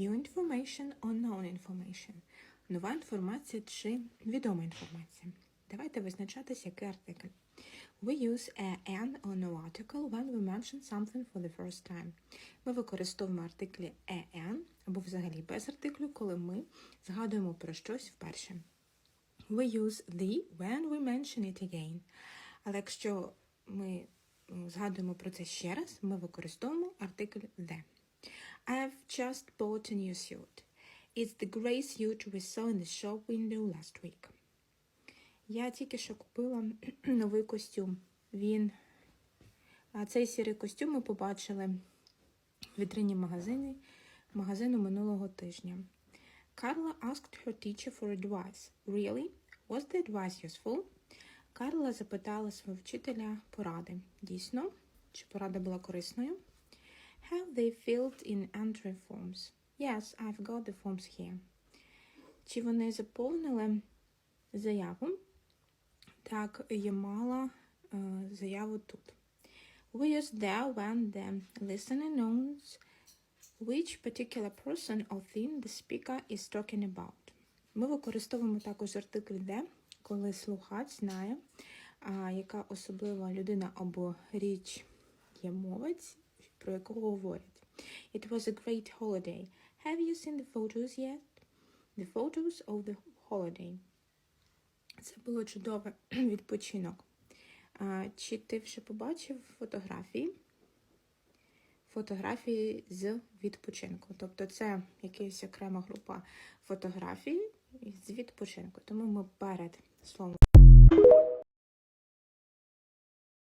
New information or known information. Нова інформація чи відома інформація. Давайте визначатись, який артикль. We use a an or no article when we mention something for the first time. Ми використовуємо артиклі a an або взагалі без артиклю, коли ми згадуємо про щось вперше. We use the when we mention it again. Але якщо ми згадуємо про це ще раз, ми використовуємо артикль the. I've just bought a new suit. It's the grey suit we saw in the shop window last week. Я тільки що купила новий костюм. Він цей сірий костюм ми побачили в вітрині магазини, магазину минулого тижня. Carla asked her teacher for advice. Really? Was the advice useful? Карла запитала свого вчителя поради. Дійсно, чи порада була корисною? Have they filled in entry forms? Yes, I've got the forms here. Чи вони заповнили заяву? Так, я мала е, заяву тут. We use there when the listener knows which particular person or thing the speaker is talking about. Ми використовуємо також артикль де, коли слухач знає, а, яка особлива людина або річ є мовець, про якого говорять. It was a great holiday. Have you seen the photos yet? The photos of the holiday. Це було чудове відпочинок. А, Чи ти вже побачив фотографії? Фотографії з відпочинку. Тобто це якась окрема група фотографій з відпочинку. Тому ми перед словом